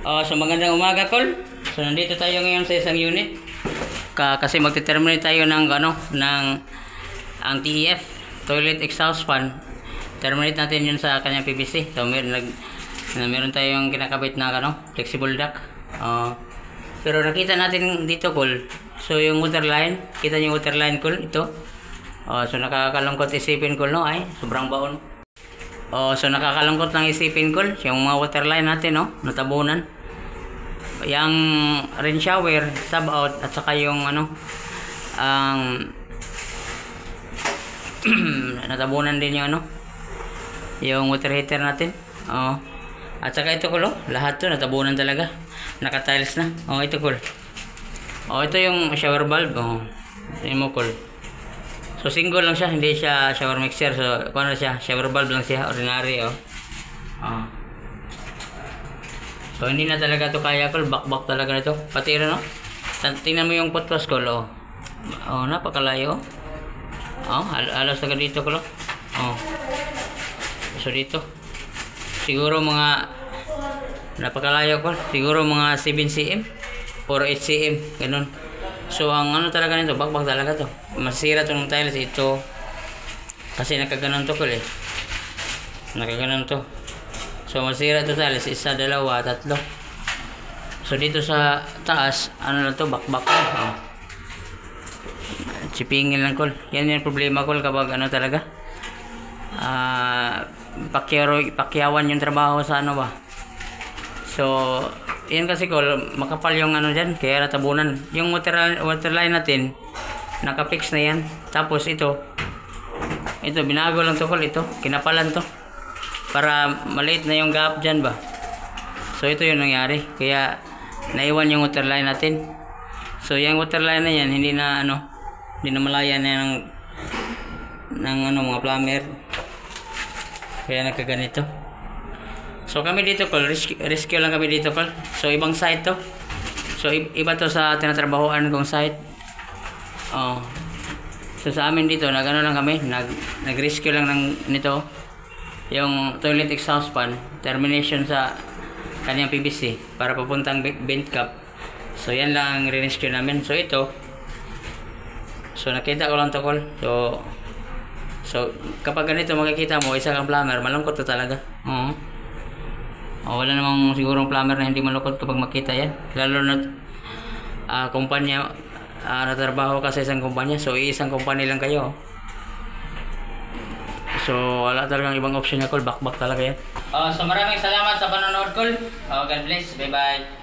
Oh, so magandang umaga, Col. So nandito tayo ngayon sa isang unit. Ka kasi magte-terminate tayo ng ano, ng ang TEF, toilet exhaust fan. Terminate natin yun sa kanyang PVC. So mer nag na meron tayong kinakabit na ano, flexible duct. Oh. pero nakita natin dito, Col. So yung water line, kita niyo yung water line, Col, ito. Oh, so nakakalungkot isipin, Col, no? Ay, sobrang baon. Oh, so nakakalungkot lang isipin ko yung mga water line natin, no? Natabunan. Yung rain shower, sub out at saka yung ano ang natabunan din yung ano yung water heater natin. Oh. At saka ito kulo, lahat 'to natabunan talaga. Naka-tiles na. Oh, ito cool. Oh, ito yung shower valve. Oh. Ito mo cool. So single lang siya, hindi siya shower mixer. So ano siya, shower valve lang siya, ordinary oh. Ah. So hindi na talaga to kaya ko, back-back talaga nito. Pati rin no. Tan- Tingnan mo yung putwas ko, oh. Oh, napakalayo. Oh, al- alas talaga dito ko, Oh. So dito. Siguro mga napakalayo ko. Siguro mga 7 cm or 8 cm, ganun. So ang ano talaga nito, bagbag talaga to. Masira to ng tiles ito. Kasi nakaganon to ko eh. Nakaganon to. So masira to tiles, isa, dalawa, tatlo. So dito sa taas, ano na to, bakbak na. Oh. Sipingin lang kol. Yan yung problema kol kapag ano talaga. Ah, pakyaro, pakyawan yung trabaho sa ano ba. So, yan kasi kol, makapal yung ano dyan, kaya natabunan. Yung water, water line natin, nakapix na yan. Tapos ito, ito, binago lang to kol, ito, kinapalan to. Para maliit na yung gap dyan ba. So, ito yung nangyari. Kaya, naiwan yung water line natin. So, yung water line na yan, hindi na ano, hindi na malaya na ng, ng ano, mga plumber. Kaya nagkaganito. So kami dito call, rescue, rescue lang kami dito call. So ibang site to. So iba to sa tinatrabahoan kong site. Oh. So sa amin dito, nag ano lang kami, nag nag-rescue lang ng nito yung toilet exhaust fan, termination sa kanyang PVC para papuntang vent cap. So yan lang ang rescue namin. So ito, so nakita ko lang to call. So So, kapag ganito makikita mo, isa kang plumber, malungkot to talaga. Oo. Oh, wala namang sigurong plumber na hindi malungkot kapag makita yan. Lalo na ah kumpanya, ah natrabaho ka sa isang kumpanya, so isang kumpanya lang kayo. So, wala talagang ibang option na call, back-back talaga yan. Oh, so maraming salamat sa panonood call. Oh, God bless. Bye-bye.